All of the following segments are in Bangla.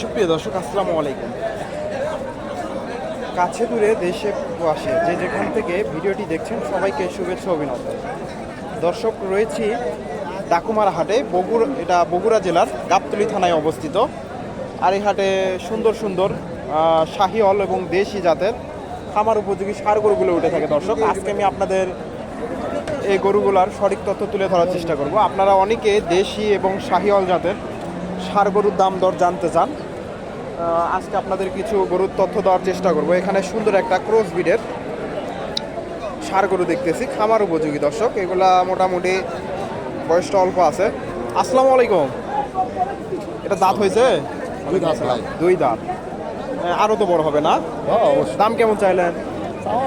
সুপ্রিয় দর্শক আসসালামু আলাইকুম। কাছে দূরে দেশে আসে যে যেখান থেকে ভিডিওটি দেখছেন সবাইকে শুভেচ্ছা অভিনন্দন। দর্শক রয়েছি ডাকুমার হাটে বগুড়া এটা বগুড়া জেলার গাবতলি থানায় অবস্থিত। আর এই হাটে সুন্দর সুন্দর আহ, শাহিওল এবং দেশি জাতের খামার উপযোগী সার গরুগুলো উঠে থাকে। দর্শক আজকে আমি আপনাদের এই গরুগুলার সঠিক তথ্য তুলে ধরার চেষ্টা করব। আপনারা অনেকে দেশি এবং শাহিওয়াল জাতের সার গরুর দাম দর জানতে চান আজকে আপনাদের কিছু গরুর তথ্য দেওয়ার চেষ্টা করব। এখানে সুন্দর একটা ক্রস বিডের সার গরু দেখতেছি খামার উপযোগী দর্শক। এগুলা মোটামুটি বয়সটা অল্প আছে। আসসালামু আলাইকুম। এটা দাঁত হয়েছে? দুই দাঁত আরও তো বড় হবে না? দাম কেমন চাইলেন?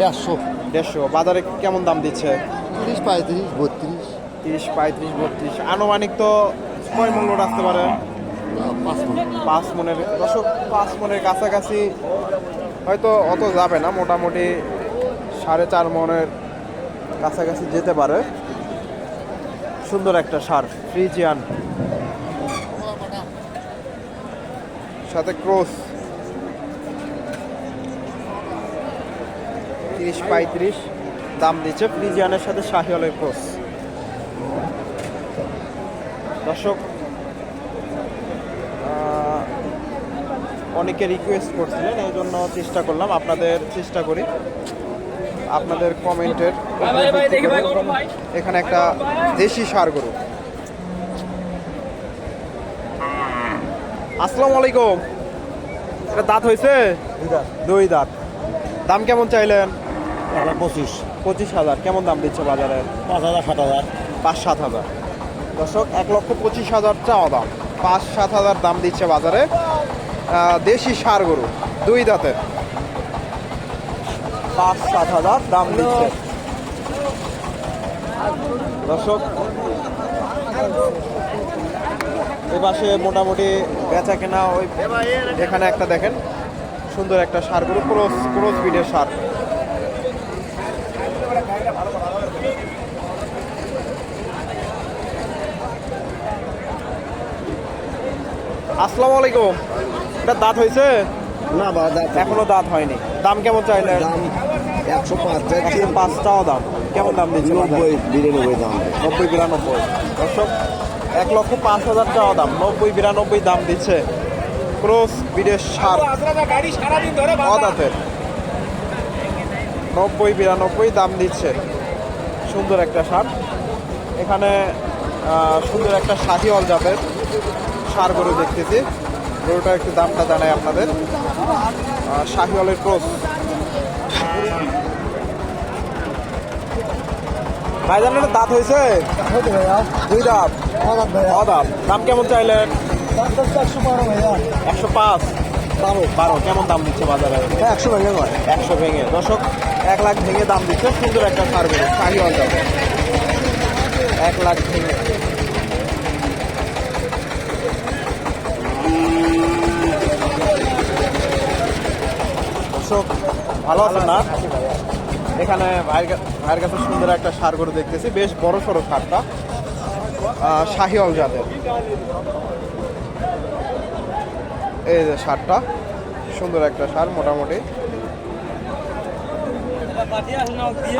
দেড়শো। দেড়শো। বাজারে কেমন দাম দিচ্ছে? তিরিশ পঁয়ত্রিশ বত্রিশ। তিরিশ পঁয়ত্রিশ বত্রিশ। আনুমানিক তো ছয় মূল্য রাখতে পারে। পাঁচ মনের দশক পাঁচ মনের কাছাকাছি হয়তো অত যাবে না, মোটামুটি সাড়ে চার মনের কাছাকাছি যেতে পারে। সুন্দর একটা সার, ফ্রিজিয়ান। সাথে ক্রস। তিরিশ পঁয়ত্রিশ, দাম দিচ্ছে ফ্রিজিয়ানের সাথে শাহিওয়ালের ক্রস। দর্শক অনেকে রিকোয়েস্ট করছিলেন এই জন্য চেষ্টা করলাম। আপনাদের চেষ্টা করি। আপনাদের কমেন্টের এখানে একটা দেশি সার গরু। আসসালামু আলাইকুম। এটা দাঁত হয়েছে? দুই দাঁত। দাম কেমন চাইলেন? পঁচিশ। পঁচিশ হাজার। কেমন দাম দিচ্ছে বাজারে? পাঁচ হাজার সাত হাজার। পাঁচ সাত হাজার। দর্শক এক লক্ষ পঁচিশ হাজার চাওয়া দাম। পাঁচ সাত হাজার দাম দিচ্ছে বাজারে। দেশি সার গরু, দুই দাঁতের। পাঁচ, সাত হাজার দাম দিচ্ছে। দর্শক এ পাশে মোটামুটি বেচা কেনা ওই এখানে একটা দেখেন, সুন্দর একটা সার গরু, ক্রস ক্রস বিডের সার। আসসালামু আলাইকুম। এটা দাঁত হয়েছে? না বা এখনও দাঁত হয়নি। দাম কেমন চাইলেন? দাম একশো পাঁচ একশো পাঁচটাও দাম। কেমন দাম দিচ্ছে? নব্বই বিরানব্বই দাম। নব্বই বিরানব্বই। দর্শক এক লক্ষ পাঁচ হাজার টাকা দাম। নব্বই বিরানব্বই দাম দিচ্ছে ক্রস বিদেশ সার। অদাতের নব্বই বিরানব্বই দাম দিচ্ছে। সুন্দর একটা সার। এখানে সুন্দর একটা শাহিওয়াল জাতের সার গরু দেখতেছি। গরুটা একটু দামটা জানাই আপনাদের। শাহিওয়ালের ক্রস। ভাইজানের দাঁত হয়েছে? দুই দাঁত। অদাত দাম কেমন চাইলেন? একশো পাঁচ। বারো। বারো। কেমন দাম দিচ্ছে বাজারে? একশো ভাইয়া নয় একশো ভেঙে। দশক এক লাখ ভেঙে দাম দিচ্ছে। সুন্দর একটা সার গরু শাহিওয়াল যাবে। এক লাখ ভেঙে। দর্শক ভালো আছেন না? এখানে ভাইয়ের ভাইয়ের কাছে সুন্দর একটা সার গরু দেখতেছি বেশ বড় সড়ো সারটা শাহিওয়াল জাতের। এই যে সারটা সুন্দর একটা সার মোটামুটি।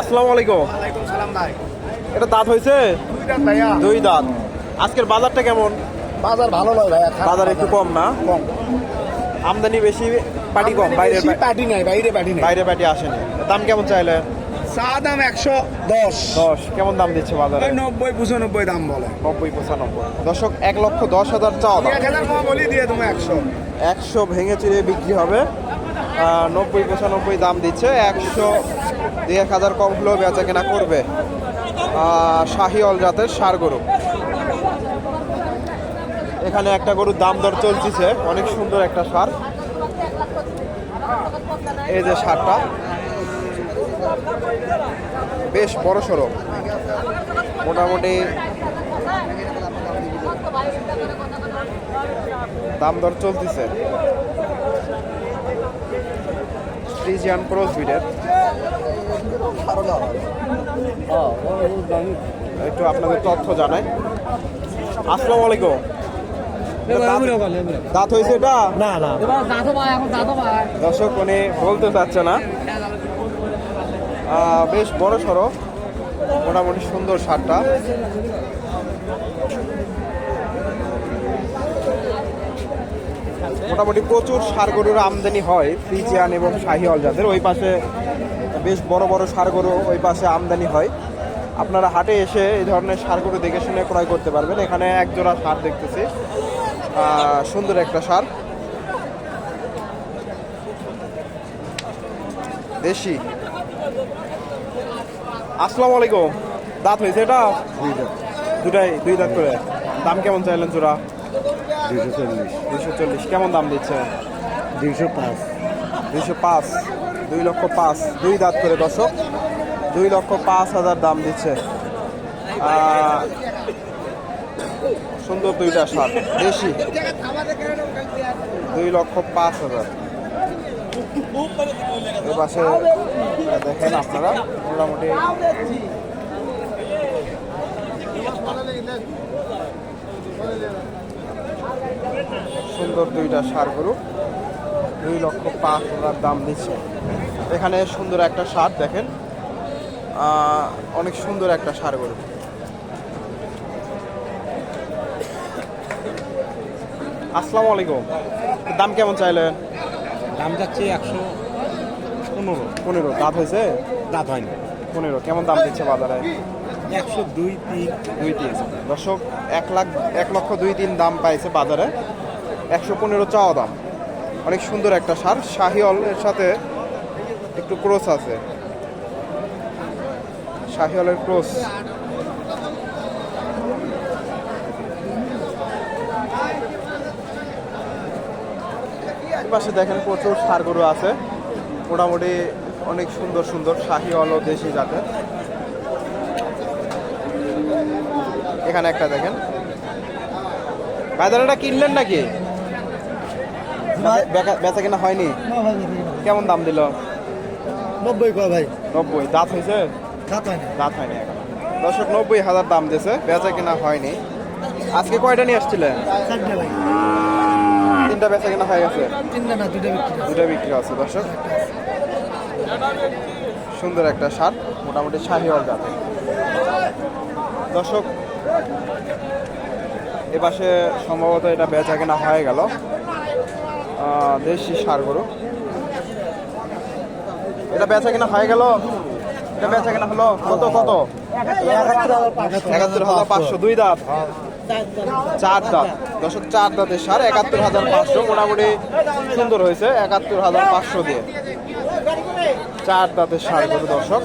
আসসালামু আলাইকুম। এটা দাঁত হয়েছে? দুই দাঁত। আজকের বাজারটা কেমন? বাজার ভালো নয় ভাইয়া বাজার একটু কম না? কম। আমদানি বেশি পাটি কম বাইরে পার্টি নাই বাইরে পার্টি নাই। বাইরে পাটি আসেনি। দাম কেমন চাইলে? চা দাম একশো দশ। দশ কেমন দাম দিচ্ছে বাজারে? নব্বই পঁচানব্বই দাম বলে। নব্বই পঁচানব্বই। দশক এক লক্ষ দশ হাজার চাওয়া দাম। এক হাজার কম বলি দিয়ে তুমি একশো। একশো ভেঙে চিড়ে বিক্রি হবে। নব্বই পঁচানব্বই দাম দিচ্ছে। একশো দুই এক হাজার কম হলেও বেচা কেনা করবে। আহ, শাহিওয়াল জাতের সার গরু। এখানে একটা গরুর দাম দর চলছে অনেক সুন্দর একটা সার। এই যে সারটা। বেশ বড় সড়ো। মোটামুটি দাম দর চলতেছে। ফ্রিজিয়ান ক্রস বিডের একটু আপনাদের তথ্য জানাই। আসসালামু আলাইকুম। দাঁত- হয়েছে এটা? না না। দর্শক উনি বলতে চাচ্ছে না। আহ, বেশ বড় সড়ো মোটামুটি সুন্দর সারটা। মোটামুটি প্রচুর সার গরুর আমদানি হয় ফ্রিজিয়ান এবং শাহিওয়াল জাতের। ওই পাশে বেশ বড় বড় সার গরু ওই পাশে আমদানি হয়। আপনারা হাটে এসে এই ধরনের সার গরু দেখে শুনে ক্রয় করতে পারবেন। এখানে এক জোড়া সার দেখতেছি। সুন্দর একটা সার। দেশি। আসসালামু আলাইকুম। দাঁত হয়েছে এটা? দুটাই দুই দাঁত করে। দাম কেমন চাইলেন জোড়া? দুইশো চল্লিশ। দুইশো চল্লিশ। কেমন দাম দিচ্ছে? দুইশো পাঁচ। দুইশো পাঁচ। দুই লক্ষ পাঁচ। দুই দাঁত করে দশক দুই লক্ষ পাঁচ হাজার দাম দিচ্ছে। সুন্দর দুইটা সার দেশি দুই লক্ষ পাঁচ হাজার। দেখেন আপনারা, মোটামুটি সুন্দর দুইটা সার গরু দুই লক্ষ পাঁচ হাজার দাম দিচ্ছে। এখানে সুন্দর একটা সার দেখেন। অনেক সুন্দর একটা সার গরু আসসালামু আলাইকুম। দাম কেমন চাইলেন দাম যাচ্ছে একশো পনেরো। পনেরো। দাঁত হয়েছে? দাঁত হয়নি। পনেরো। কেমন দাম দিচ্ছে বাজারে? একশো দুই তিন। দুই তিন। দর্শক এক লাখ এক লক্ষ দুই তিন দাম পাইছে বাজারে। একশো পনেরো চাওয়া দাম। অনেক সুন্দর একটা সার। শাহিওল এর সাথে একটু ক্রোস আছে। শাহিওলের ক্রোস। পাশে দেখেন প্রচুর সার গরু আছে। মোটামুটি অনেক সুন্দর সুন্দর শাহিওল ও দেশি জাতের। এখানে একটা দেখেন। বাজারটা কিনলেন নাকি? বেচা- কিনা হয়নি? কেমন দাম দিল? নব্বই কয় ভাই। নব্বই। দাঁত হয়েছে? দাঁত হয়নি। এখন। দর্শক নব্বই হাজার দাম দিয়েছে। বেচা কিনা হয়নি। আজকে কয়টা নিয়ে আসছিলেন? তিনটা বেচা কিনা হয়ে গেছে? তিনটা না দুটো বিক্রি দুটা বিক্রি আছে দর্শক। সুন্দর একটা সার মোটামুটি শাহিওয়াল জাতের দর্শক এপাশে সম্ভবত এটা বেচা কেনা হয়ে গেল। দেশি সার গরু। এটা বেচা কেনা হয়ে গেল? এটা বেচা কেনা হলো কত কত? একাত্তর হাজার পাঁচশো। দুই দাঁত। চার দাঁত। দশক চার দাঁতের সার, একাত্তর হাজার পাঁচশো মোটামুটি সুন্দর হয়েছে, একাত্তর হাজার পাঁচশো দিয়ে। চার দাঁতের সার গরু দর্শক,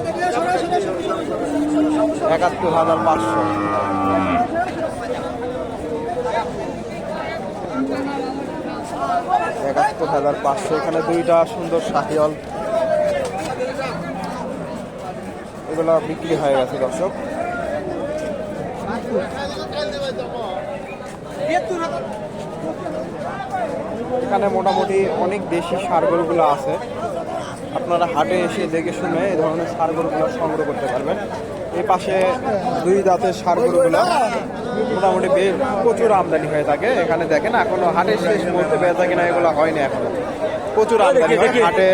একাত্তর হাজার পাঁচশো। একাত্তর হাজার পাঁচশো, এখানে দুইটা সুন্দর শাহিওল এগুলো বিক্রি হয়ে গেছে দর্শক। এখানে মোটামুটি অনেক দেশি সারগরুগুলো আছে। আপনারা হাটে এসে দেখে শুনে এই ধরনের সারগরুগুলো সংগ্রহ করতে পারবেন। এই পাশে দুই দাঁতের সারগরুগুলো মোটামুটি বেশ প্রচুর আমদানি হয়ে থাকে। এখানে দেখেন এখনও হাটে শেষ মুহূর্তে বেচা কিনা এগুলো হয়নি এখনও। প্রচুর আমদানি হয়। হাটে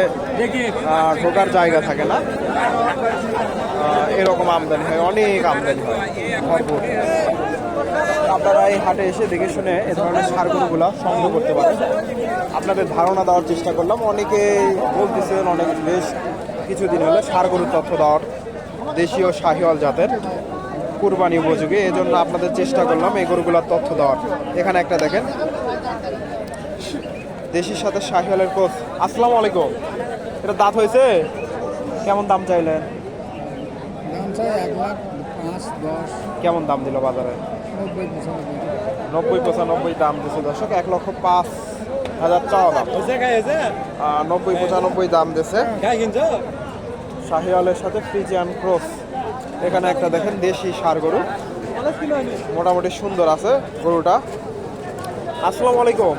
ঢোকার জায়গা থাকে না। এরকম আমদানি হয় অনেক আমদানি হয়। ভরপুর। আপনারা এই হাটে এসে দেখে শুনে এ ধরনের সারগুলোগুলো সংগ্রহ করতে পারেন। আপনাদের ধারণা দেওয়ার চেষ্টা করলাম। অনেকে বলতেছেন অনেক বেশ কিছুদিন হলে সারগরুর তথ্য দেওয়ার দেশীয় শাহিওয়াল জাতের কুরবানি উপযোগী। এই জন্য আপনাদের চেষ্টা করলাম এই গরুগুলোর তথ্য দেওয়ার। এখানে একটা দেখেন। দেশির সাথে শাহিওয়ালের কোচ। আসসালামু আলাইকুম। এটা দাঁত হয়েছে? কেমন দাম চাইলেন? দাম চাই এক লাখ পাঁচ দশ। কেমন দাম দিল বাজারে? নব্বই পঁচানব্বই নব্বই দাম দিচ্ছে দর্শক এক লক্ষ পাঁচ হাজার চাওয়া দাম। নব্বই পঁচানব্বই দাম দিচ্ছে শাহিওয়ালের সাথে ফ্রিজিয়ান ক্রস। এখানে একটা দেখেন দেশি সার গরু। মোটামুটি সুন্দর আছে গরুটা। আসসালামু আলাইকুম।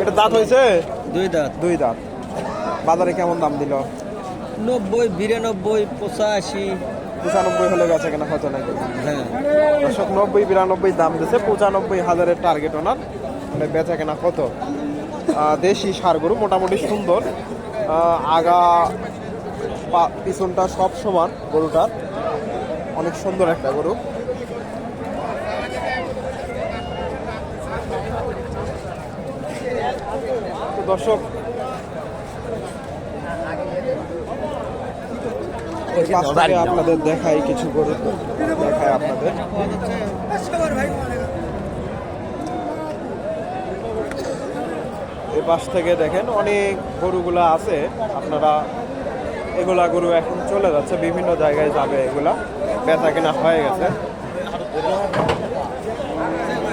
এটা দাঁত হয়েছে? দুই দাঁত। দুই দাঁত। বাজারে কেমন দাম দিল? নব্বই বিরানব্বই পঁচাশি। পঁচানব্বই হলে গেছে কেনা হয়তো নাকি হ্যাঁ। দর্শক নব্বই বিরানব্বই দাম দিচ্ছে পঁচানব্বই হাজারের টার্গেট ওনার মানে বেচা কেনা কত? দেশি সার গরু মোটামুটি সুন্দর। আগা পিছনটা সব সমান গরুটার। অনেক সুন্দর একটা গরু। দর্শক থেকে আপনাদের দেখাই কিছু গরু দেখায় আপনাদের। এই পাশ থেকে দেখেন অনেক গরুগুলা আছে আপনারা এগুলা গরু এখন চলে যাচ্ছে বিভিন্ন জায়গায় যাবে এগুলা। বেচা কেনা হয়ে গেছে।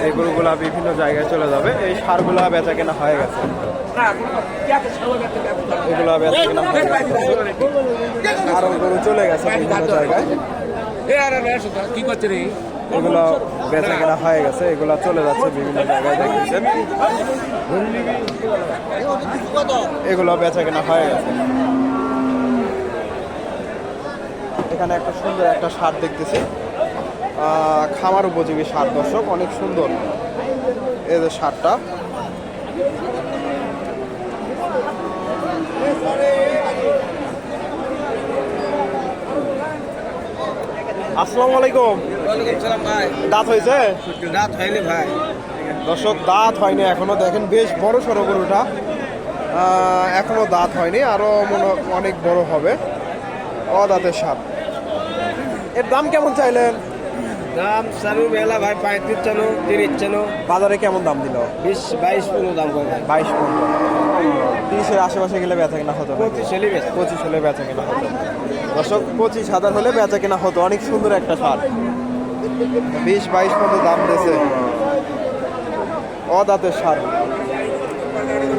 এই গরুগুলা বিভিন্ন জায়গায় চলে যাবে এই সারগুলা বেচা কেনা হয়ে গেছে। এগুলা আরও গরু চলে গেছে বিভিন্ন জায়গায়। কি করছে রে? এগুলো বেচা কেনা হয়ে গেছে এগুলো চলে যাচ্ছে বিভিন্ন জায়গায় দেখতেছেন এগুলো বেচা কেনা হয়ে গেছে। এখানে একটা সুন্দর একটা সার দেখতেছি। আহ, খামার উপযোগী সার দর্শক অনেক সুন্দর। এদের যে সারটা। আসসালামু আলাইকুম। ভাই। দাঁত হয়েছে? রাত হয়নি ভাই। দর্শক দাঁত হয়নি এখনও। দেখেন বেশ বড় সড়ো গরুটা। এখনও দাঁত হয়নি আরও মনে অনেক বড় হবে। অদাঁতের সাপ। এর দাম কেমন চাইলেন? দাম চালু বেলা ভাই পঁয়ত্রিশ চালু তিরিশ চালু। বাজারে কেমন দাম দিল? বিশ বাইশ পনেরো দাম করে ভাই। বাইশ পনেরো। তিরিশের আশেপাশে গেলে বেচা কেনা হতো? পঁচিশ হলে পঁচিশ হলে বেচা কেনা হতো। দর্শক পঁচিশ হাজার হলে বেচা কেনা হতো। অনেক সুন্দর একটা সার। বিশ বাইশ মতো দাম দিয়েছে। অদাতের সার।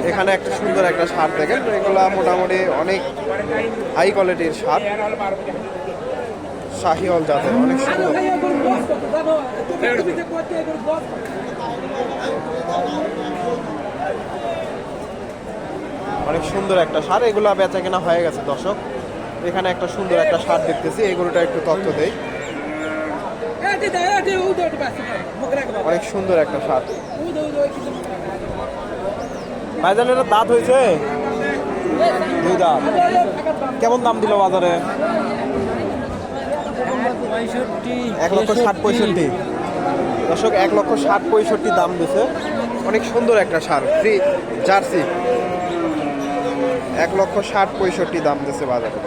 এখানে একটা সুন্দর একটা সার দেখেন। এগুলা মোটামুটি অনেক হাই কোয়ালিটির সার। শাহিওয়াল জাতের অনেক সুন্দর। অনেক সুন্দর একটা সার, এগুলা বেচা কেনা হয়ে গেছে দর্শক। এখানে একটা সুন্দর একটা সার দেখতেছি এই গরুটা একটু তথ্য দেই। অনেক সুন্দর একটা সার। ভাইজান দাঁত হয়েছে? কেমন দাম দিল বাজারে? এক লক্ষ ষাট পঁয়ষট্টি। দর্শক, এক লক্ষ ষাট পঁয়ষট্টি দাম দিছে। অনেক সুন্দর একটা সার, ফ্রি, জার্সি। এক লক্ষ ষাট পঁয়ষট্টি দাম দিয়েছে বাজারে।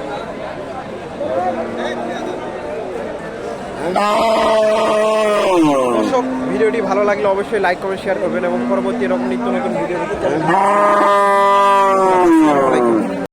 দর্শক, ভিডিওটি ভালো লাগলে অবশ্যই লাইক করে শেয়ার করবেন এবং পরবর্তী এরকম নিত্য নতুন ভিডিও দেখতে